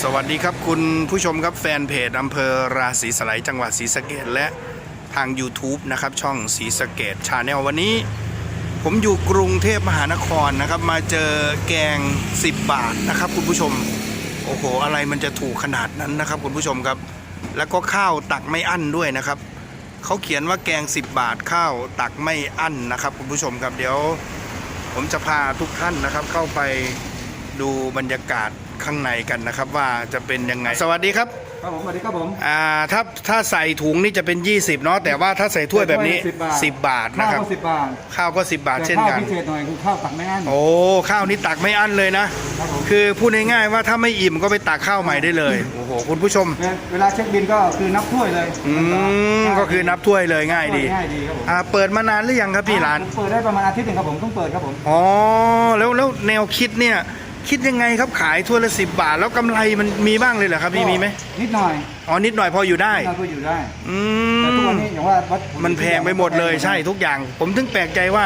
สวัสดีครับคุณผู้ชมครับแฟนเพจอำเภอราศีสไลยจังหวัดศรีสะเกดและทาง YouTube นะครับช่องศรีสะเกดชาแนลวันนี้ ผมอยู่กรุงเทพมหานครนะครับ มาเจอแกง 10 บาทนะครับ คุณผู้ชม โอ้โห อะไรมันจะถูกขนาดนั้นนะครับ คุณผู้ชมครับ แล้วก็ข้าวตักไม่อั้นด้วยนะครับเขาเขียนว่าแกง 10 บาทข้าวตักไม่อั้นนะครับ คุณผู้ชมครับเดี๋ยว ผมจะพาทุกท่านนะครับเข้าไปดูบรรยากาศ ข้างในกันนะครับ ว่าจะเป็นยังไง สวัสดีครับครับผมสวัสดีครับผม อ่าถ้าถ้าใส่ถุงนี่จะเป็น 20เนาะแต่ว่าถ้าใส่ถ้วยแบบนี้ 10บาท10 บาทข้านะวครับ ก็สิบบาทข้าวก็ 10 บาทแต่เช่นข้าวกัน พิเศษหน่อยคือข้าวตักไม่อั้น โอ้ข้าวนี่ตักไม่อั้นเลยนะ ครับผม คือพูดง่ายๆว่าถ้าไม่อิ่มก็ไปตักข้าวใหม่ได้เลยโอ้โหคุณผู้ชม เวลาเช็คบินก็คือนับถ้วยเลยอืมก็คือนับถ้วยเลยง่ายดีง่ายดีครับผมอ่าเปิดมานานหรือยังครับพี่ร้าน ผมเปิดได้ประมาณอาทิตย์หนึ่งครับผมเพิ่งเปิดครับผม อ๋อแล้วแล้วแนวคิดเนี่ย คิดยังไงครับขายถ้วยละสิบาท แล้วกำไรมันมีบ้างเลยเหรอครับพี่มีไหมนิดหน่อยอ๋อนิดหน่อยพออยู่ได้นิดหน่อยก็อยู่ได้อืแต่ทุกวันมนี้อย่างว่าวัตถุดิบมันแพงไปหมดเลยใช่ทุกอย่าง ผมถึงแปลกใจว่า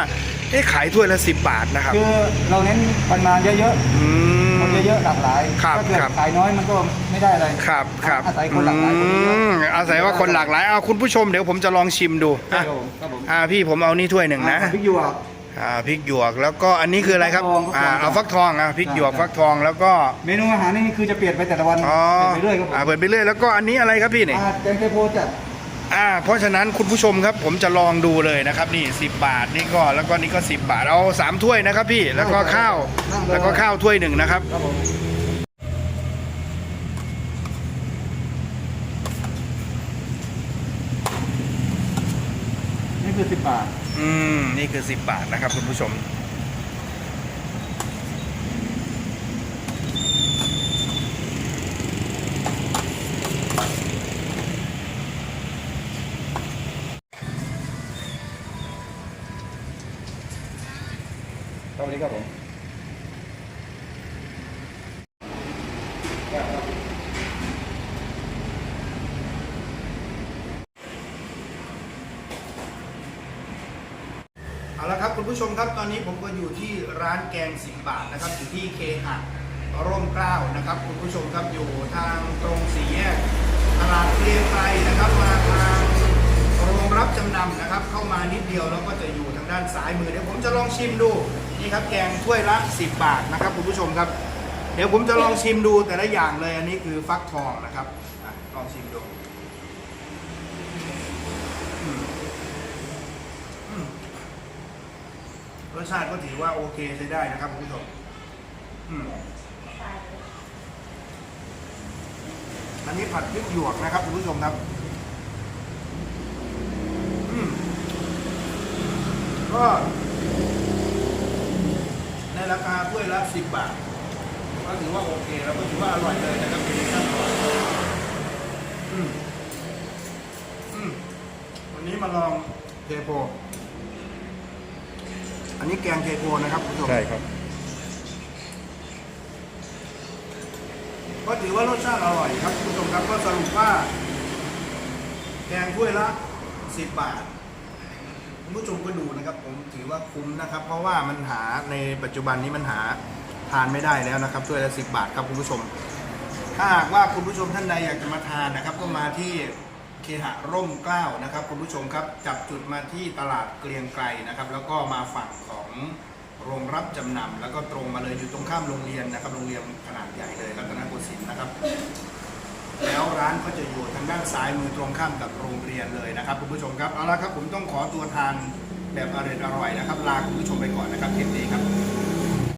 เอ๊ะขายถ้วยละสิบบาทนะครับคือเราเน้นปริมาณเยอะอืๆม คนเยอะๆหลากหลายครับถ้าเกิดครับ ขายน้อยมันก็ไม่ได้อะไรครับครับอาศัยคนหลากหลายคนเยอะอืมอาศัยว่าคนหลากหลายเอาคุณผู้ชมเดี๋ยวผมจะลองชิมดูใช่อะครับผมครับผมอ่าพี่ผมเอานี่ถ้วยหนึ่งนะพริกหยวก อ่าพริกหยวกแล้วก็อันนี้คืออะไรครับฟักทองอ่าเอาฟักทองอะพริกหยวกใช่ฟักทองแล้วก็เมนูอาหารนี่คือจะเปลี่ยนไปแต่ละวันอ๋อเปลี่ยนไปเรื่อยครับผมอ่าเปิดไปเรื่อยแล้วก็อันนี้อะไรครับพี่นี่อ่าแกงเทโพจัดอ่าเพราะฉะนั้นคุณผู้ชมครับผมจะลองดูเลยนะครับนี่ 10 บาทนี่ก็แล้วก็นี่ก็ 10 บาทเอาสามถ้วยนะครับพี่แล้วก็ข้าว แล้วก็ข้าวถ้วยหนึ่งนะครับ ครับผม คือสิบบาท อืม นี่คือ10บาทนะครับคุณผู้ชม สวัสดีครับผม เอาละครับคุณผู้ชมครับตอนนี้ผมก็อยู่ที่ร้านแกง10บบาทนะครับอยู่ที่เคหะร่มเกล้านะครับคุณผู้ชมครับอยู่ทางตรงสี่แยกตลาดเรียงไกรนะครับมาทางโรงรับจำนำนะครับ เข้ามานิดเดียวแล้วก็จะอยู่ทางด้านซ้ายมือเดี๋ยวผมจะลองชิมดูนี่ครับแกงถ้วยละ10 บาทนะครับคุณผู้ชมครับ เดี๋ยวผมจะลองชิมดูแต่ละอย่างเลยอันนี้คือฟักทองนะครับลองชิมดูอืมอืม รสชาติก็ถือว่าโอเคใช้ได้นะครับคุณผู้ชมอันนี้ผัดพริกหยวกนะครับคุณผู้ชมครับก็ในราคาถ้วยละสิบบาทก็ถือว่าโอเคแล้วก็ถือว่าอร่อยเลยนะครับเป็นขั้นตอนอืมอืมวันนี้มาลองเทโพอั นนี้แกงเทโพนะครับคุณผู้ชมใช่ครับ ก็ถือว่ารสชาติอร่อยครับคุณผู้ชมครับก็สรุปว่า แกงถ้วยละ10บาทคุณผู้ชมก็ดูนะครับ ผมถือว่าคุ้มนะครับ เพราะว่ามันหาในปัจจุบันนี้มันหาทานไม่ได้แล้วนะครับถ้วยละ10บาทครับคุณผู้ชม ถ้าหากว่าคุณผู้ชมท่านใดอยากจะมาทานนะครับ ก็มาที่ เคหะร่มเกล้านะครับคุณผู้ชมครับจับจุดมาที่ตลาดเกรียงไกรนะครับ แล้วก็มาฝั่งของโรงรับจำนำแล้วก็ตรงมาเลยอยู่ตรงข้ามโรงเรียนนะครับ โรงเรียนขนาดใหญ่เลยรัตนโกสินทร์นะครับ แล้วร้านก็จะอยู่ทางด้านซ้ายมือตรงข้ามกับโรงเรียนเลยนะครับคุณผู้ชมครับเอาละครับผมต้องขอตัวทานแบบอร่อยๆนะครับลาคุณผู้ชมไปก่อนนะครับเทปนี้ครับ